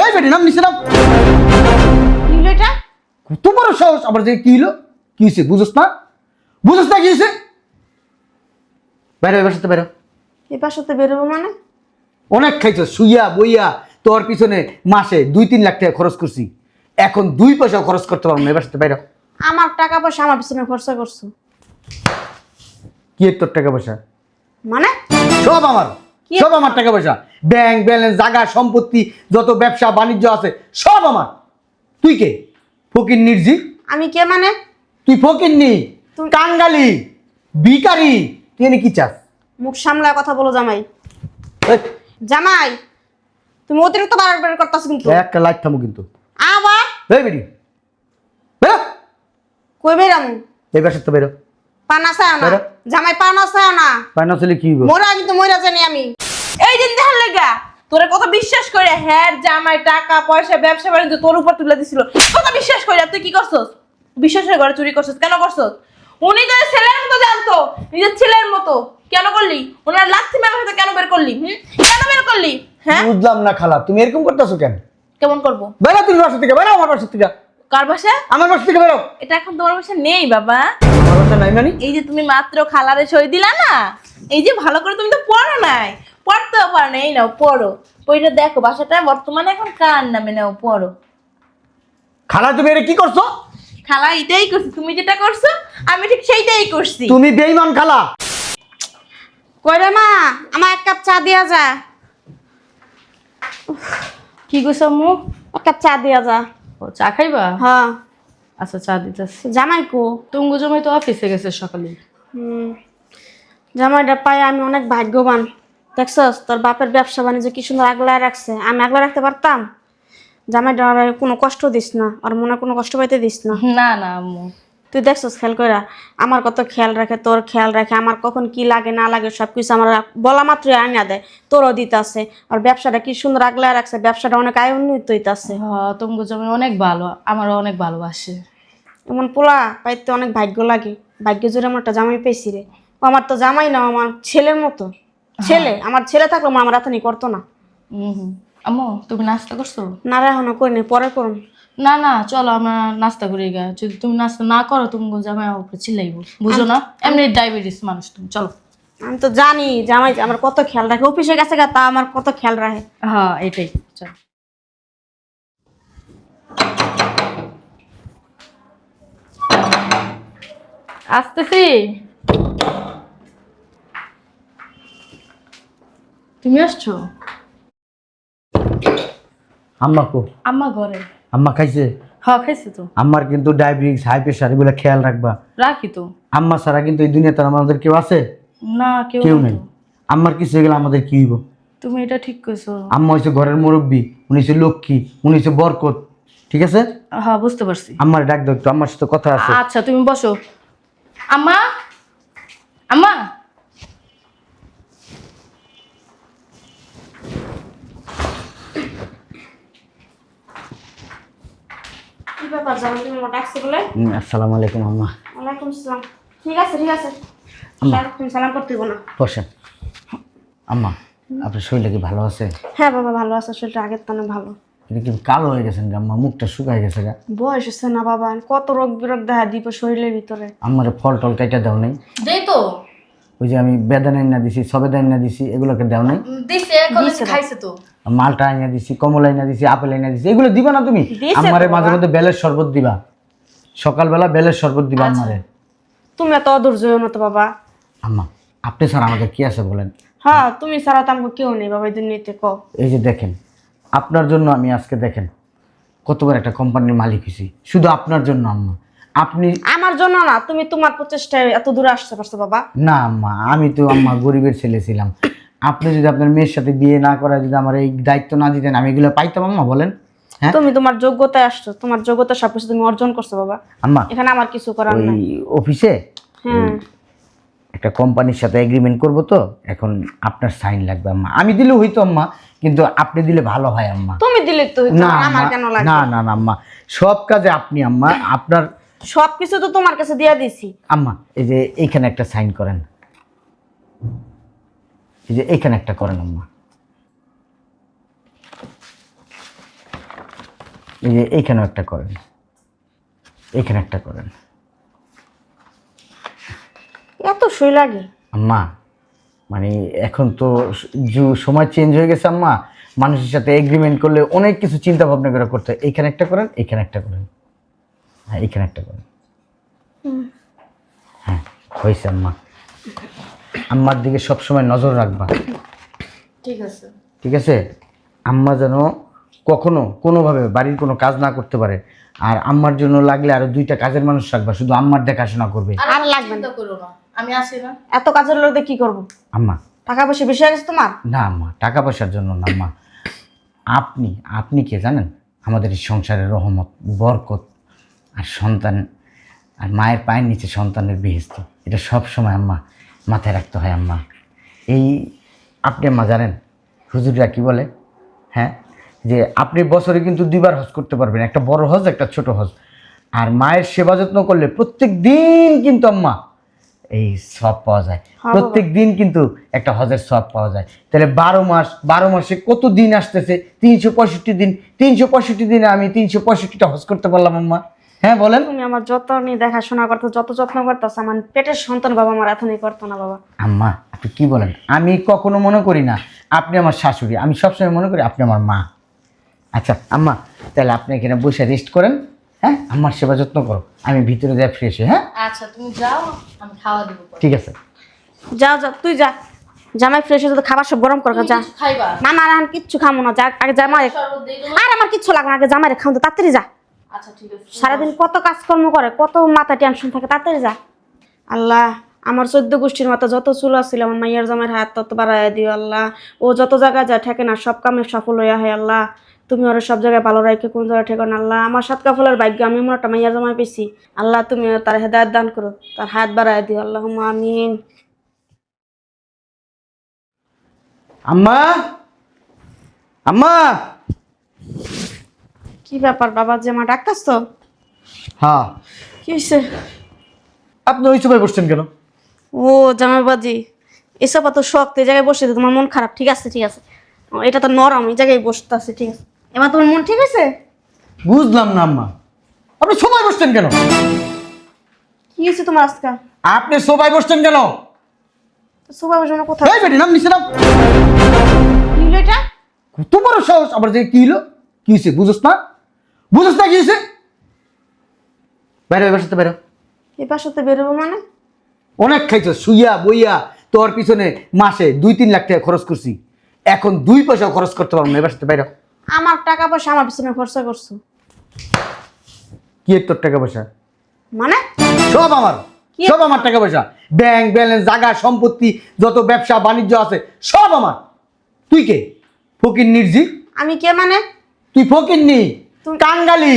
এই বেটি নাম নিচে নাম। কি এটা? কত বড় সাহস। আবার যে কি হলো কি হয়েছে বুঝোস না? বুঝোস না কি হয়েছে বাইরে এবার সাথে বাইরে। এই বাসাতে বেরোবো মানে? অনেক খাইছো শুইয়া বইয়া তোর পিছনে মাসে দুই তিন লাখ টাকা খরচ করছি। এখন দুই পয়সা খরচ করতে পারব না এবার সাথে বাইরে। আমার টাকা পয়সা আমার পিছনে খরচা করছ। কি তোর টাকা পয়সা? মানে? সব আমার? সব আমার টাকা পয়সা। ব্যাংক ব্যালেন্স জায়গা সম্পত্তি যত ব্যবসা বাণিজ্য আছে সব আমার। তুই কে? ফকির নির্জি আমি কে মানে? তুই ফকির নি? তুই- কাঙ্গালি? বিকারি তুই এনে কি চাস? মুখ সামলায় কথা বলো জামাই। জামাই তুমি অতিরিক্ত বাড়াবাড়ি করতেছো কিন্তু। একটা লাইট থামো কিন্তু। আবার? এই বেরি। বেরো। কই বেরাম এই বাসার তো বেরো। পানা চাও না? বেরো। জামাই পানা চাও না। পায়না চলে কি হইব? মোরা কিন্তু মরা জানি আমি। এই দিন দেখার লেগা তোরে কত বিশ্বাস করে হ্যাঁ জামাই টাকা পয়সা ব্যবসা বাণিজ্য তোর উপর তুলে দিছিল। কত বিশ্বাস করে তুই কি করছস? বিশ্বাস করে ঘরে চুরি করছস কেন করছস? উনি তোর ছেলের মতো জানতো নিজের ছেলের মতো। কেন করলি? ওনার লাথি মেরে সাথে কেন বের করলি হুম? কেন বের করলি? হ্যাঁ? বুঝলাম না খালা তুমি এরকম করতেছো কেন? কেমন করব? বেলা তুমি বাসা থেকে বেরো আমার বাসা থেকে। কার বাসা? আমার বাসা থেকে বেরো। এটা এখন তোমার বাসা নেই বাবা। আমার বাসা নাই মানে? এই যে তুমি মাত্র খালারে সই দিলা না এই যে ভালো করে তুমি তো পড়ো নাই। পড়তেও পারো না এই নাও পড়ো। বইটা দেখো বাসাটা বর্তমানে এখন কার নামে নাও পড়ো। খালা তুমি এটা কি করছ? খালা এটাই করছি। তুমি যেটা করছ আমি ঠিক সেইটাই করছি। তুমি বেইমান খালা। কই রে মা? আমার এক কাপ চা দিয়া যা। কি কইছ আম্মু এক কাপ চা দিয়া যা। চা খাইবা? হ্যাঁ। আচ্ছা চা দিতেছি। জামাই কো তুঙ্গু জামাই তো অফিসে গেছে সকালে। হুম। জামাইটা পাই আমি অনেক ভাগ্যবান। দেখছস? তোর বাপের ব্যবসা বাণিজ্য কি সুন্দর আগলায় রাখছে। আমি আগলা রাখতে পারতাম? জামাইটা কোনো কষ্ট দিস না। আর মনে কোনো কষ্ট পাইতে দিস না। না না আম্মু। তুই দেখছস খেয়াল কইরা? আমার কত খেয়াল রাখে তোর খেয়াল রাখে আমার কখন কি লাগে না লাগে সব কিছু আমার বলা মাত্র আনিয়া দেয় তোরও দিতাছে। আর ব্যবসাটা কি সুন্দর আগলায় রাখছে ব্যবসাটা অনেক আয় উন্নীত হইতাছে। হ তুঙ্গু জমাই অনেক ভালো আমারও অনেক ভালোবাসে। এমন পোলা পাইতে অনেক ভাগ্য লাগে ভাগ্য জোরে আমার একটা জামাই পেয়েছি রে। ও আমার তো জামাই না আমার ছেলের মতো। ছেলে আমার ছেলে থাকলে মা আমার রাতানি করতো না। হুম হুম। আম্মু তুমি নাস্তা করছ? না রে এখনও করিনি পরে করুন না না চলো আমরা নাস্তা করি গা। যদি তুমি নাস্তা না করো তুমি জামাই আমার উপরে চিল্লাইবো। বুঝো না? এমনি ডায়াবেটিস মানুষ তুমি চলো। আমি তো জানি জামাই আমার কত খেয়াল রাখে। অফিসে গেছে গা তা আমার কত খেয়াল রাখে। হ্যাঁ এটাই চলো। আসতেছি। তুমি আসছো? আম্মা কো? আম্মা ঘরে। আম্মা খাইছে? হ্যাঁ খাইছে তো। আম্মার কিন্তু ডায়াবেটিস হাই প্রেশার এগুলো খেয়াল রাখবা। রাখি তো। আম্মা ছাড়া কিন্তু এই দুনিয়াতে আমাদের কেউ আছে? না কেউ কেউ নেই আম্মার কিছু হয়ে গেলে আমাদের কি হইব? তুমি এটা ঠিক কইছো। আম্মা হচ্ছে ঘরের মুরব্বী উনি হচ্ছে লক্ষ্মী উনি হচ্ছে বরকত। ঠিক আছে? হ্যাঁ বুঝতে পারছি। আম্মার ডাক দাও একটু আম্মার সাথে কথা আছে। আচ্ছা তুমি বসো। আম্মা? আম্মা? ব্যাপার তুমি আমার ডাকছে বলে। আসসালামু আলাইকুম আম্মা। ওয়ালাইকুম আসসালাম। ঠিক আছে ঠিক আছে। তুমি সালাম করতে না। বসেন। আম্মা আপনার শরীরটা কি ভালো আছে? হ্যাঁ বাবা ভালো আছে। শরীরটা আগের তো ভালো। কালো হয়ে গেছেন গা আম্মা? মুখটা শুকায় গেছে গা। বয়স হচ্ছে না বাবা। কত রোগ বিরোগ দেখা দিব শরীরের ভিতরে। আমার ফল টল কাইটা দেও নাই। দেই তো। ওই যে আমি বেদানা না দিছি সবেদা না দিছি এগুলোকে দেও নাই। দিছে খাইছে তো। মালটা আইনা দিছি কমলা আইনা দিছি আপেল আইনা দিছি এগুলো দিবা না তুমি? আমারে মাঝে মধ্যে বেলের শরবত দিবা। সকালবেলা বেলের শরবত দিবা আচ্ছা। আমারে। তুমি এত অধৈর্য হও না তো বাবা। আম্মা আপনি স্যার আমাদের কি আছে বলেন? হ্যাঁ তুমি ছাড়া তো আমাকে কেউ নেই বাবা এই দুনিয়াতে ক এই যে দেখেন আপনার জন্য আমি আজকে দেখেন কতবার একটা কোম্পানির মালিক হয়েছি শুধু আপনার জন্য আম্মা। আপনি আমার জন্য না তুমি তোমার প্রচেষ্টায় এত দূরে আসতে পারছ বাবা। না আম্মা আমি তো আম্মা গরিবের ছেলে ছিলাম। আপনি যদি আপনার মেয়ের সাথে বিয়ে না করা যদি আমার এই দায়িত্ব না দিতেন আমি এগুলো পাইতাম আম্মা বলেন। হ্যাঁ? তুমি তোমার যোগ্যতায় আসছো তোমার যোগ্যতা সবকিছু তুমি অর্জন করছ বাবা। আম্মা এখানে আমার কিছু করার নাই। অফিসে? হ্যাঁ। একটা কোম্পানির সাথে এগ্রিমেন্ট করব তো এখন আপনার সাইন লাগবে আম্মা। আমি দিলে হইতো আম্মা কিন্তু আপনি দিলে ভালো হয় আম্মা। তুমি দিলে তো হইতো, না আমার কেন না লাগে না না আম্মা সব কাজে আপনি আম্মা আপনার সবকিছু তো তোমার কাছে দিয়ে দিছি। আম্মা এই যে এইখানে একটা সাইন করেন। এই যে এইখানে একটা করেন আম্মা। এই যে এইখানেও একটা করেন। এখানে একটা করেন। এত সই লাগে। আম্মা মানে এখন তো যু- সময় চেঞ্জ হয়ে গেছে আম্মা। মানুষের সাথে এগ্রিমেন্ট করলে অনেক কিছু চিন্তা ভাবনা করে করতে হয়। এইখানে একটা করেন এখানে একটা করেন। হ্যাঁ এইখানে একটা করেন। হ্যাঁ হয়েছে আম্মা। আম্মার দিকে সবসময় নজর রাখবা। ঠিক আছে। ঠিক আছে? আম্মা যেন কখনো কোনোভাবে বাড়ির কোনো কাজ না করতে পারে আর আম্মার জন্য লাগলে আরও দুইটা কাজের মানুষ রাখবা শুধু আম্মার দেখাশোনা করবে। আর লাগবে না। করো না আমি আসি না। এত কাজের লোক কি করব? আম্মা। টাকা পয়সা বেশি গেছে তোমার? না আম্মা টাকা পয়সার জন্য না আম্মা। আপনি আপনি কে জানেন? আমাদের এই সংসারের রহমত বরকত আর সন্তান আর মায়ের পায়ের নিচে সন্তানের বেহেস্ত এটা সব সময় আম্মা মাথায় রাখতে হয় আম্মা। এই আপনি আম্মা জানেন হুজুররা কি বলে? হ্যাঁ? যে আপনি বছরে কিন্তু দুইবার হজ করতে পারবেন একটা বড় হজ একটা ছোট হজ। আর মায়ের সেবা যত্ন করলে প্রত্যেক দিন কিন্তু আম্মা এই সব পাওয়া যায়। হ্যাঁ প্রত্যেক দিন কিন্তু একটা হজের সব পাওয়া যায়। তাহলে বারো মাস বারো মাসে কত দিন আসতেছে? তিনশো পঁয়ষট্টি দিন তিনশো পঁয়ষট্টি দিনে আমি তিনশো পঁয়ষট্টিটা হজ করতে পারলাম আম্মা। হ্যাঁ বলেন। তুমি আমার যত নিয়ে দেখাশোনা করতো যত যত্ন করতো আমার পেটের সন্তান বাবা আমার এতই করতো না বাবা। আম্মা আপনি কি বলেন? আমি কখনো মনে করি না আপনি আমার শাশুড়ি। আমি সবসময় মনে করি আপনি আমার মা। আচ্ছা আম্মা তাহলে আপনি এখানে বসে রেস্ট করেন হ্যাঁ? আমার সেবা যত্ন করো। আমি ভিতরে যাই ফ্রেশ হয়ে হ্যাঁ? আচ্ছা তুমি যাও আমি খাওয়া দেবো ঠিক আছে। যাও যা তুই যা। জামাই ফ্রেশ হয়ে তো খাবার সব গরম কর যা। খাইবা? না না না, আমি কিচ্ছু খামো না যা আগে জামাই? আর আমার কিচ্ছু লাগবে না আগে জামাই খাও তো তাড়াতাড়ি যা। আচ্ছা ঠিক আছে সারাদিন কত কাজকর্ম করে কত মাথা টেনশন থাকে তাড়াতাড়ি যা। আল্লাহ আমার চোদ্দ গোষ্ঠীর মতো যত চুল ছিল আমার মাইয়ার জামাইয়ের হাত তত বাড়াই দিও আল্লাহ। ও যত জায়গায় যায় ঠেকে না সব কামে সফল হইয়া হয় আল্লাহ। তুমি ওরা সব জায়গায় ভালো রাখে কোন জায়গায় ঠেকো না আল্লাহ। আমার সাত কাফলের ভাগ্য আমি মনে একটা মাইয়ার জামাই পেয়েছি। আল্লাহ তুমি তার হেদায়ত দান করো তার হাত বাড়াই দিও আল্লাহ আমিন। আম্মা আম্মা। কি ব্যাপার বাবা যে আমার ডাক্তার তো হ্যাঁ। কি হয়েছে আপনি ওই সময় বসছেন কেন? ও জামাইবাজি এসব এত শখ তো এই জায়গায় বসে তোমার মন খারাপ ঠিক আছে ঠিক আছে। এটা তো নরম এই জায়গায় বসতে আছে ঠিক আছে। এবার তোমার মন ঠিক আছে বুঝলাম না আম্মা। আপনি সবাই বসছেন কেন? কি হয়েছে তোমার আজকে? আপনি সবাই বসছেন কেন? সুপার বসে কোথায় এই বেটি নাম নিচে নাম। কি হলো এটা? কত বড় সাহস। আবার যে কি হলো কি হয়েছে বুঝোস না? বুঝোস না কি হয়েছে বাইরে বসতে বেরো এই পাশাতে বেরোবো মানে? অনেক খাইছো শুইয়া বইয়া তোর পিছনে মাসে দুই তিন লাখ টাকা খরচ করছি। এখন দুই পয়সাও খরচ করতে পারব না এবার সাথে বাইরে। আমার টাকা পয়সা আমার পিছনে খরচা করছ। কি এর তোর টাকা পয়সা? মানে? সব আমার কি? সব আমার টাকা পয়সা। ব্যাংক ব্যালেন্স জায়গা সম্পত্তি যত ব্যবসা বাণিজ্য আছে সব আমার। তুই কে? ফকির নির্জি আমি কে মানে? তুই ফকির নি কাঙ্গালি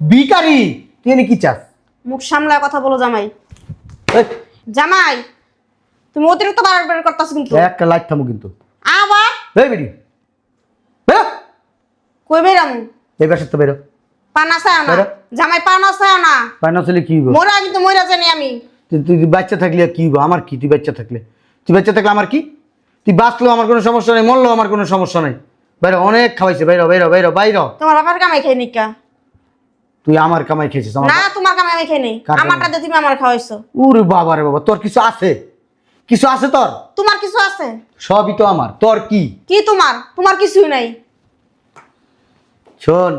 বিকারি তুই এনে কি চাস? মুখ সামলায় কথা বলো জামাই। জামাই তুমি অতিরিক্ত বাড়াবাড়ি করতেছো কিন্তু। একটা লাইট থামো কিন্তু। আবার? এই বেরি বেরো কই বেরামু এই বাসার তো বেরো। পানা চায় না। জামাই পানা চায় না। পায়না ছেলে কি হইব? মোরা কিন্তু মরা জানি আমি। তুই বাচ্চা থাকলে কি হইব? আমার কি? তুই বাচ্চা থাকলে। তুই বাচ্চা থাকলে আমার কি? তুই বাঁচলেও আমার কোনো সমস্যা নেই মরলেও আমার কোনো সমস্যা নেই। বাইরে অনেক খাওয়াইছে বাইরে বাইরে বাইরে বাইরে। তোমার বাবার কামাই খাই নিকা? তুই আমার কামাই খেয়েছিস আমার না তোমার কামাই আমি খাই নেই? আমারটা দিয়ে তুমি আমার খাওয়াইছো। উরে বাবা রে বাবা তোর কিছু আছে? কিছু আছে তোর? তোমার কিছু আছে? সবই তো আমার তোর কি? কি তোমার? তোমার কিছুই নাই। শোন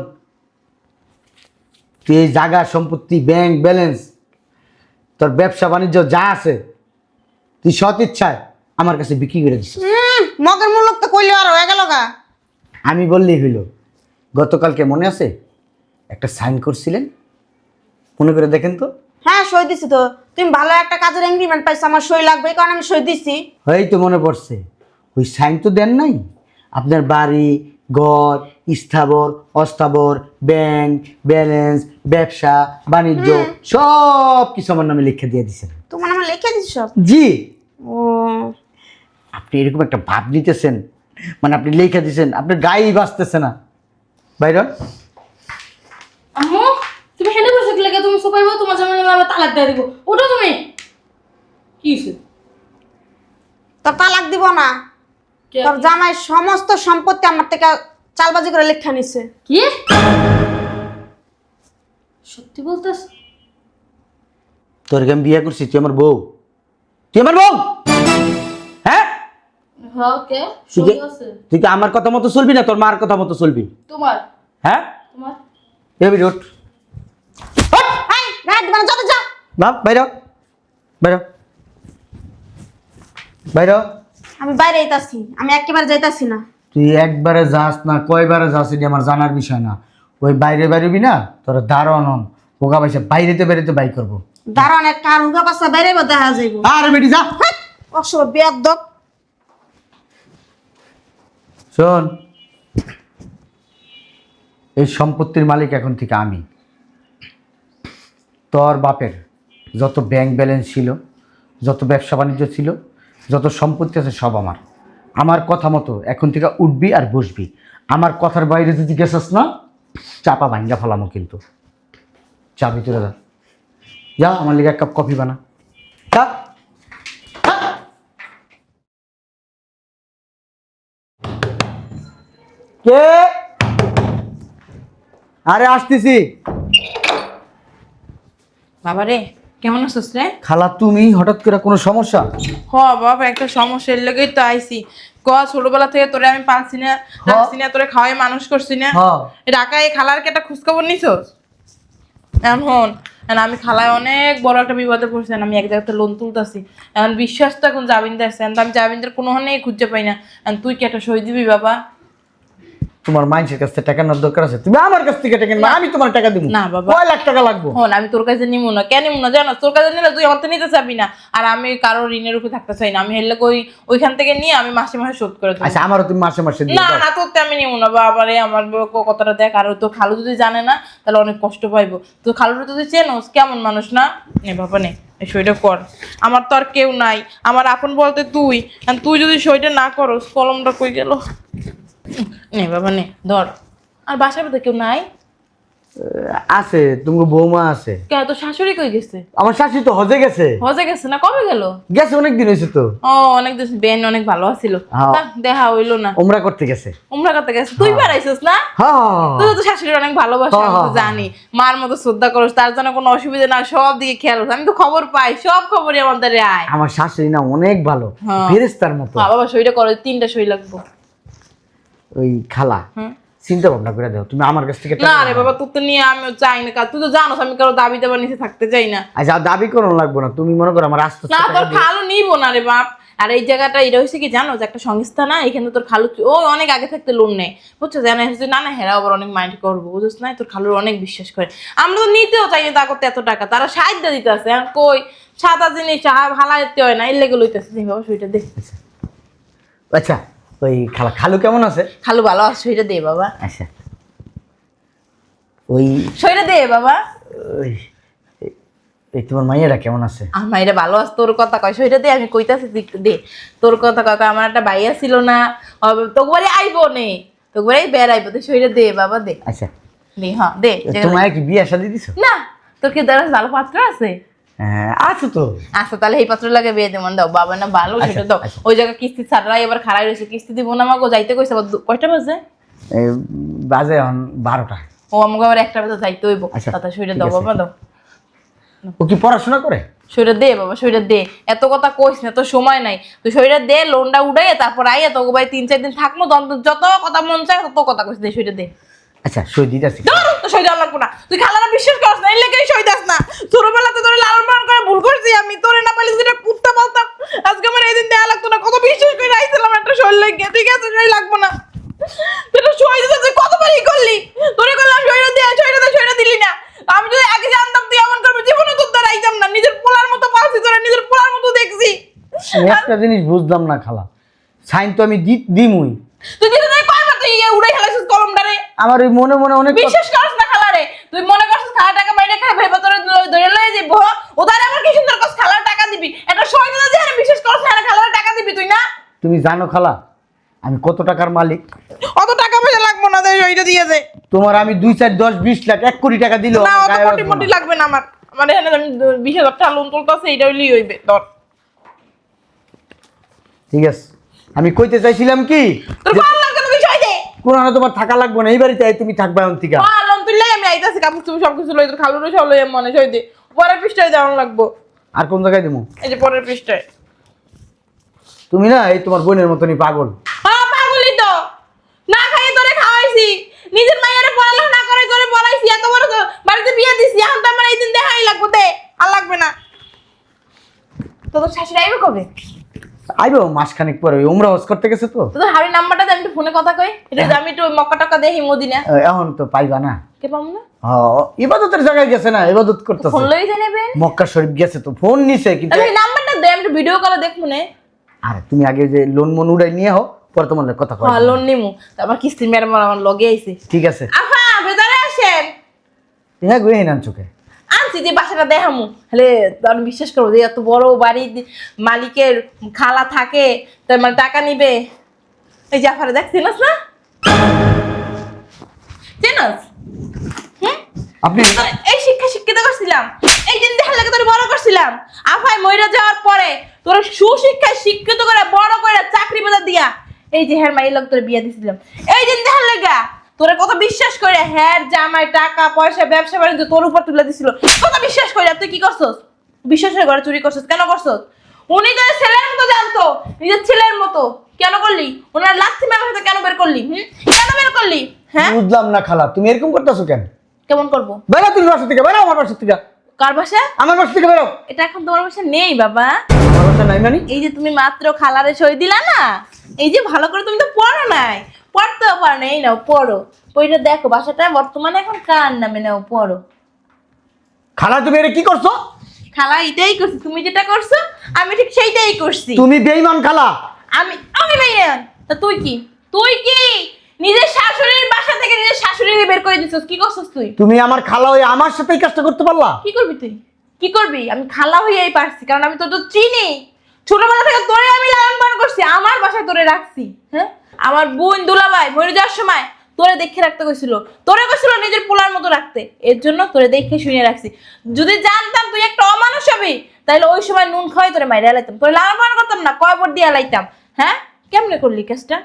তুই এই জায়গা সম্পত্তি ব্যাংক ব্যালেন্স তোর ব্যবসা বাণিজ্য যা আছে তুই সৎ ইচ্ছায় আমার কাছে বিক্রি করে দিস মগের মূলক তো কইলে আর হয়ে গেল গা। আমি বললেই হইল। গতকালকে মনে আছে? একটা সাইন করছিলেন? মনে করে দেখেন তো? হ্যাঁ সই দিছি তো। তুমি ভালো একটা কাজের এগ্রিমেন্ট পাইছো আমার সই লাগবে এই কারণে আমি সই দিছি। এই তো মনে পড়ছে। ওই সাইন তো দেন নাই? আপনার বাড়ি ঘর স্থাবর অস্থাবর ব্যাংক ব্যালেন্স ব্যবসা বাণিজ্য সব কিছু আমার নামে লিখে দিয়ে দিছেন। তোমার আমার লিখে দিছি সব? জি। ও। আপনি এরকম একটা ভাব নিতেছেন? মানে আপনি লিখে দিছেন আপনার গায়েই বাঁচতেছে না। আম্মু তুমি হেনে বসে গেলে তুমি সোপাইবো তোমার আমি তালাক দিয়ে দিব। ওঠো তুমি। কি তোর তালাক দিব না। তোর জামাই সমস্ত সম্পত্তি আমার থেকে চালবাজি করে লেখা নিছে। কি? সত্যি বলতেছ? তোর আমি বিয়ে করছি? তুই আমার বউ? তুই আমার বউ? তুই কি- আমার কথা মতো চলবি না? তোর মার কথা মতো চলবি। তোমার? হ্যাঁ? তোমার? এবি বাপ বাইর বাইর বাইর আমি বাইরে যাইতাছি আমি একেবারে যাইতাছি না। তুই একবারে যাস না কয়বারে যাস এটা আমার জানার বিষয় না। ওই বাইরে বাইরবি না তোর দারণ পোকা পয়সা বাইরেতে বাইরেতে বাই করব। দাঁড়ান এক কার হুগা পাশা বাইরে দেখা যাইব? আর বেটি যা। অসব বেয়াদব। শোন, এই সম্পত্তির মালিক এখন থেকে আমি। তোর বাপের যত ব্যাংক ব্যালেন্স ছিল, যত ব্যবসা বাণিজ্য ছিল, যত সম্পত্তি আছে সব আমার। আমার কথা মতো এখন থেকে উঠবি আর বসবি। আমার কথার বাইরে যদি গেছস না, চাপা ভাঙ্গা ফেলামো কিন্তু। চা ভিতরে যা। যা, আমার লিগে এক কাপ কফি বানা। যা। কে? আরে আসতেছি। বাবা রে কেমন আছিস রে? খালা তুমি হঠাৎ করে কোনো সমস্যা? হ বাবা একটা সমস্যার লেগেই তো আইছি। ক ছোটবেলা থেকে তোরে আমি পালছি না রাখছি না তোরে খাওয়াই মানুষ করছি না। ঢাকায় খালার কি একটা খোঁজখবর নিছস? এখন আমি খালায় অনেক বড় একটা বিপদে পড়ছি আমি এক জায়গাতে লোন তুলতেছি। এখন বিশ্বাস তো এখন জামিনদার আমি জামিনদার কোনো হানেই খুঁজে পাই না। তুই কি একটা সই দিবি বাবা? তোমার মাইন্সের কাছ থেকে টাকা নেওয়ার দরকার আছে তুমি আমার কাছ থেকে টাকা নিবা আমি তোমার টাকা দিব না বাবা। কয় লাখ টাকা লাগবে? হন আমি তোর কাছে নিমু না। কেন নিমু না? জানো তোর কাছে নিলে তুই আমার তো নিতে চাবি না। আর আমি কারও ঋণের উপরে থাকতে চাই না। আমি হেললে ওই ওইখান থেকে নিয়ে আমি মাসে মাসে শোধ করে দেবো। আচ্ছা আমারও তুমি মাসে মাসে দিয়ে না দাও। না তোরতে আমি নিব না বাবা রে আমার কথাটা দেখ। আর তো খালু যদি জানে না তাহলে অনেক কষ্ট পাইবো। তো খালুটা তুই চেনোস কেমন মানুষ না? নে বাবা নে সইটা কর। আমার তো আর কেউ নাই। আমার আপন বলতে তুই। তুই যদি সইটা না করস কলমটা কই গেল? নে বাবা নে ধর। আর বাসার মধ্যে কেউ নাই? আছে তুমি বৌমা আছে। কেন তোর শাশুড়ি কই গেছে? আমার তো হজে গেছে। হজে গেছে না? কবে গেল? গেছে অনেক দিন হয়েছে তো। ও অনেক দিন বেন অনেক ভালো আছিল। হ্যাঁ। দেখা হইল না। ওমরা করতে গেছে। উমরা করতে গেছে। তুই বেড়াইছিস না? হ্যাঁ তুই তো শাশুড়ি অনেক ভালোবাসি হ্যাঁ, আমি হ্যাঁ, জানি। মার মতো শ্রদ্ধা করিস তার জন্য কোনো অসুবিধা না সব দিকে খেয়াল আমি তো খবর পাই সব খবরই আমাদের আয় আমার শাশুড়ি না অনেক ভালো। হ্যাঁ। ফেরেস্তার মতো। বাবা সইটা করে তিনটা সই লাগবো। ওই খালা। চিন্তা ভাবনা করে দাও তুমি আমার কাছ থেকে না রে বাবা তোর তো নিয়ে আমি চাই না তুই তো জানোস আমি কারও দাবি দেবার নিচে থাকতে চাই না। আচ্ছা দাবি করো লাগবো না। তুমি মনে করো আমার আস্তে না তোর খালু নিব না রে বাপ। আর এই জায়গাটা এটা হয়েছে কি জানো যে একটা সংস্থা না এখানে তোর খালু ও অনেক আগে থাকতে লোন নেয়। বুঝছ? জানা হচ্ছে না না হেরা আবার অনেক মাইন্ড করব বুঝছ না? তোর খালুর অনেক বিশ্বাস করে। আমরা তো নিতেও চাই না তা করতে এত টাকা। তারা সাহায্য দিতে আছে আর কই? সাদা জিনিস ভালো যেতে হয় না। এর লেগে লইতেছে। দেখ বাবা সুইটা দে। আচ্ছা। ওই খালা খালু কেমন আছে? খালু ভালো আছে সুইটা দে বাবা। আচ্ছা। ওই সুইটা দে বাবা। ওই এই- তোমার মাইয়াটা কেমন আছে? আমার ভালো আছে তোর কথা কয় সুইটা দে আমি কইতাছি দে। তোর কথা কয় আমার একটা ভাইয়া ছিল না তোকে বাড়ি আইবো নে। তোকে বাড়ি বেড়াইবো তুই সুইটা দে বাবা দে। আচ্ছা। দে হ্যাঁ দে তোমার কি বিয়ে শাদি দিছো? না তোর কি ভালো পাত্র আছে? আছে তো। আচ্ছা তাহলে এই পাত্র লাগে বিয়ে দাও বাবা না ভালো আচ্ছা, সেটা দাও। আচ্ছা। ওই জায়গায় কিস্তি ছাড়াই এবার রয়েছে কিস্তি দিব না আমাকে যাইতে কইছে কয়টা বাজে? বাজে এখন বারোটা। ও আমাকে আবার একটা বাজে যাইতে হইব। তাতে শরীরে দাও বাবা দাও। ও কি পড়াশোনা করে? শরীরে দে বাবা শরীরে দে। এত কথা কইস না তো সময় নাই। তুই শরীরে দে লোনটা উড়াই তারপর আইয়া তোকে ভাই তিন চার দিন থাকব যত কথা মন চায় তত কথা কইস দে শরীরে দে। আচ্ছা সই দিতেছি সই দেওয়া লাগবো না। তুই খালারা বিশ্বাস করস না এই লেগেই সই দাস না। ছোটবেলাতে তোরে লালন পালন করে ভুল করছি আমি তোরে না পাইলে যেটা কুত্তা বলতাম আজকে আমার এই দিন দেওয়া লাগতো না কত বিশ্বাস করে আইছিলাম একটা সই লেগে। ঠিক আছে সই লাগবো না। তুই তো সই দিতে তুই কতবারই করলি? তোরে করলাম সইটা দে সইটা দে সইটা দিলি না। আমি যদি আগে জানতাম তুই এমন করবি জীবনে তোর দ্বারা আইতাম না। নিজের পোলার মতো পালছি তোরা নিজের পোলার মতো দেখছি। একটা জিনিস বুঝলাম না খালা। সাইন তো আমি দিমুই তুই দিতে তুই কয়বার তুই ইয়ে উড়াই খেলাছিস কলমটারে আমার ওই মনে মনে অনেক বিশ্বাস করছ না খালারে। তুই মনে করছিস খালা টাকা বাইরে খাই ভেবে তোরে ল- ধরে লয়ে যাব। ওদারে আবার কি সুন্দর কস খালার টাকা দিবি। এটা দিতে যে আরে বিশ্বাস করছ না খালার টাকা দিবি তুই না? তুমি জানো খালা আমি কত টাকার মালিক। অত টাকা পয়সা লাগবো না তাই সইটা দিয়ে দে। তোমার আমি দুই চার দশ বিশ লাখ এক কোটি টাকা দিল না অত মোটি মোটি লাগবে না আমার। আমার এখানে আমি বিশ হাজার টাকা লোন তুলতেছে এইটা হইলেই হইবে ধর। ঠিক আছে। আমি কইতে চাইছিলাম কি তোর কোন তোমার থাকা লাগবে না এই বাড়িতে তুমি থাকবে এখন থেকে। লোন তুললে আমি আইতাছি কাপড় তুমি সব কিছু লই তোর খালুরও সব লই মনে সই দে। পরের পৃষ্ঠায় দেওয়ান লাগবো। আর কোন জায়গায় দেবো এই যে পরের পৃষ্ঠায়। তুমি না এই তোমার বোনের মতনই পাগল। হ্যাঁ পাগলি তো। না খাইয়ে তোরে খাওয়াইছি। নিজের মায়ের পড়ালেখা না করে তোরে পড়াইছি এত বড় তো বাড়িতে বিয়ে দিছি এখন তো আমার এই দিন দেখাই লাগবো দে। আর লাগবে না। তো তোর শাশুড়ি আইবে কবে? আইবো মাসখানেক পরে। উমরা হজ করতে গেছে তো। তো তোর হাড়ি নাম্বারটা দে আমি একটু ফোনে কথা কই। এটা আমি একটু মক্কা টক্কা দেখি মদিনা। এখন তো পাইবা না। কে পাবো না? হ ইবাদতের জায়গায় গেছে না ইবাদত করতেছে। ফোন লই জানেবে মক্কা শরীফ গেছে তো ফোন নিছে কিন্তু আরে নাম্বারটা দে আমি একটু ভিডিও কলে দেখ মনে আরে তুমি আগে যে লোন মন উড়াই নিয়ে হও পরে তোমার কথা কয় হ্যাঁ লোন নিমু। তারপর কিস্তি ম্যাডাম আমার লগে আইছে। ঠিক আছে। আফা ভেতরে আসেন। হ্যাঁ গো এই নাম চোখে আনছি যে বাসাটা দেখামু। হলে আমি বিশ্বাস করব যে এত বড় বাড়ির মালিকের খালা থাকে তার মানে টাকা নিবে। এই জাফারে দেখ চিনস না? চিনস? আপনি এই শিক্ষা শিক্ষিত করছিলাম। এই দিন দেখার লাগে তোর বড় করছিলাম। আফাই মইরা যাওয়ার পরে তোর সুশিক্ষায় শিক্ষিত করে বড় করে চাকরি বাজার দিয়া এই যে হ্যার মাই লোক তোর বিয়া দিছিলাম। এই দিন দেখার লাগা তোরে কত বিশ্বাস করে হ্যার জামাই টাকা পয়সা ব্যবসা বাণিজ্য তোর উপর তুলে দিছিল। কত বিশ্বাস করে তুই কি করছস? বিশ্বাসের ঘরে চুরি করছস? কেন করছস? উনি তোর ছেলের মতো জানতো নিজের ছেলের মতো। কেন করলি? ওনার লাথি মেরে সাথে কেন বের করলি? হুম? কেন বের করলি? হ্যাঁ? বুঝলাম না খালা তুমি এরকম করতেছো কেন? কেমন করব? বেরো তুমি বাসা থেকে বেরো আমার বাসা থেকে। কার বাসা? আমার বাসা থেকে বেরো এটা এখন তোমার বাসা নেই বাবা। আমার বাসা নাই মানে? এই যে তুমি মাত্র খালারে সই দিলা না এই যে ভালো করে তুমি তো পড়ো নাই। পড়তেও পারো না এই নাও পড়ো। বইটা দেখো বাসাটা বর্তমানে এখন কার নামে নাও পড়ো। খালা তুমি এটা কি করছ? খালা এটাই করছি তুমি যেটা করছ আমি ঠিক সেইটাই করছি। তুমি বেইমান খালা। আমি আমি মেয়ে তা তুই কি? তুই কি? নিজের শাশুড়ির বাসা থেকে নিজের শাশুড়িকে বের করে দিছিস কি করছিস তুই? তুমি আমার খালা ওই আমার সাথেই কাজটা করতে পারলা? কি করবি তুই? কি করবি? আমি খালা হয়েই পারছি কারণ আমি তো তো চিনি। ছোটবেলা থেকে তোরে আমি লালন পালন করছি আমার বাসায় তোরে রাখছি হ্যাঁ? আমার বোন দুলাভাই মরে যাওয়ার সময় তোরে দেখে রাখতে কইছিল। তোরে কইছিল নিজের পোলার মতো রাখতে। এর জন্য তোরে দেখে শুনে রাখছি। যদি জানতাম তুই একটা অমানুষ হবি তাহলে ওই সময় নুন খাওয়াই তোরে মাইরে আলাইতাম তোরে লালন পালন করতাম না, কয় বট দিয়ে আলাইতাম হ্যাঁ? কেমনে করলি কাজটা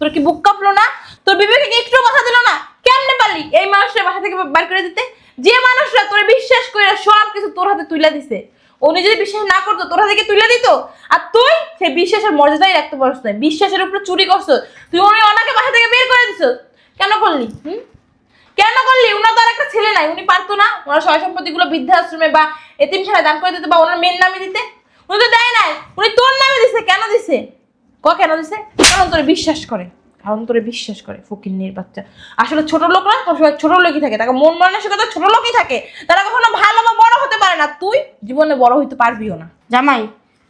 তোর কি বুক কাঁপলো না? তোর বিবেকে কি একটু কথা দিল না? কেমনে পারলি এই মানুষটা বাসা থেকে বার করে দিতে? যে মানুষরা তোর বিশ্বাস করে সব কিছু তোর হাতে তুলে দিছে। উনি যদি বিশ্বাস না করতো, তোর হাতে কি তুলে দিত? আর তুই সেই বিশ্বাসের মর্যাদাই রাখতে পারছ না বিশ্বাসের উপরে চুরি করছ তুই উনি ওনাকে বাসা থেকে বের করে দিছ কেন করলি? কেন করলি? উনার তো আর একটা ছেলে নাই, উনি পারতো না। ওনার সয় সম্পত্তিগুলো বৃদ্ধাশ্রমে বা এতিমখানায় দান করে দিতে বা ওনার মেয়ের নামে দিতে। উনি তো দেয় নাই। উনি তোর নামে দিছে, কেন দিছে? ক কেন দিছে? কারণ তোরে বিশ্বাস করে। কারণ তোরে বিশ্বাস করে, ফকিন্নির বাচ্চা। আসলে ছোট লোকরা সবসময় ছোট লোকই থাকে। তাকে মন মানসিকতা ছোট লোকই থাকে। তারা কখনো ভালো বা বড় হতে পারে না তুই জীবনে বড় হইতে পারবিও না। জামাই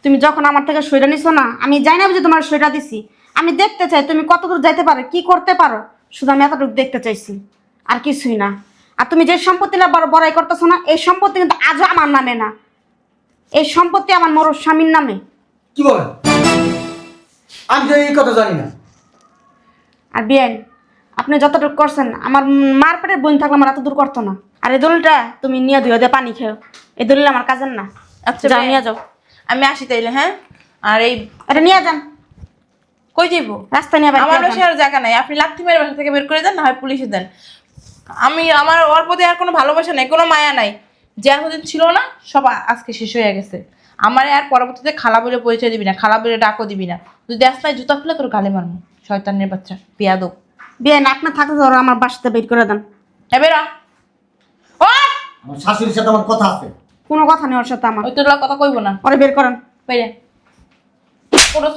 তুমি যখন আমার থেকে সইটা নিছো না আমি জানি না যে তোমার সইটা দিছি। আমি দেখতে চাই তুমি কত দূর যাইতে পারো কি করতে পারো শুধু আমি এতটুকু দেখতে চাইছি আর কিছুই না। আর তুমি যে সম্পত্তি না বড় বড়াই করতেছো না এই সম্পত্তি কিন্তু আজও আমার নামে না। এই সম্পত্তি আমার মরো স্বামীর নামে। কি বলেন? আমি তো এই কথা জানি না। আর বিয়েন আপনি যতটুকু করছেন আমার মার পেটের বোন থাকলে আমার এত দূর করতো না। আর এই দলিলটা তুমি নিয়ে দিও দিয়ে পানি খেও। এই দলিল আমার কাজের না। আচ্ছা যাও নিয়ে যাও। আমি আসি তাইলে হ্যাঁ? আর এই এটা নিয়ে যান। কই যাইবো? রাস্তা নিয়ে আমার। বাসায় আর জায়গা নাই। আপনি লাথি মেরে বাসা থেকে বের করে দেন না হয় পুলিশে দেন। আমি আমার ওর প্রতি আর কোনো ভালোবাসা নাই কোনো মায়া নাই। যে এতদিন ছিল না সব আজকে শেষ হয়ে গেছে। আমার আর পরবর্তীতে খালা বলে পরিচয় দিবি না খালা বলে ডাকও দিবি না। যদি দেখ নাই জুতা খুলে তোর গালে মারমু শয়তানের বাচ্চা পেয়াদব বিয়েন আপনি থাকতে ধরো আমার বাসাতে বের করে দেন। এবার আমার শাশুড়ির সাথে আমার কথা আছে। কোনো কথা নেই ওর সাথে আমার। ওই তোর কথা কইব না। ওরে বের করেন। বাইরে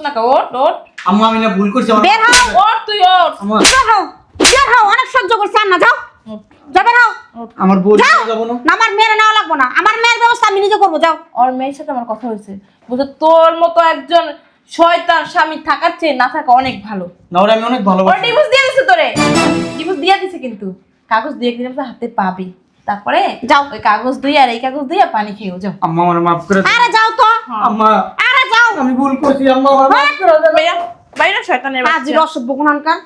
না কা ওট ওট আম্মা আমি না ভুল করছি বের হও। ওট তুই ওট বের হও বের হও অনেক সহ্য করছে না যাও। বের হও। আমার বউ যাব না। না, আমার মেয়ের লাগবো না। আমার মেয়ের ব্যবস্থা আমি নিজে করব যাও। ওর মেয়ের সাথে আমার কথা হয়েছে। বুঝো তোর মতো একজন শয়তান স্বামী থাকার চেয়ে না থাকা অনেক ভালো। না ওরা আমি অনেক ওর ডিভোর্স দিয়ে দিছে তোরে। ডিভোর্স দিয়ে দিছে কিন্তু। কাগজ দিয়ে দিলাম তো হাতে পাবি। তারপরে যাও। ওই কাগজ দুই আর এই কাগজ দুই আর পানি খেয়েও যাও। আম্মা আমার মাফ করে দাও। আরে যাও তো। আম্মা আরে যাও। আমি ভুল করছি আম্মা আমার মাফ করে দাও। বাইরা বাইরা শয়তানের আজ রসব অসভ্য কোনখানকার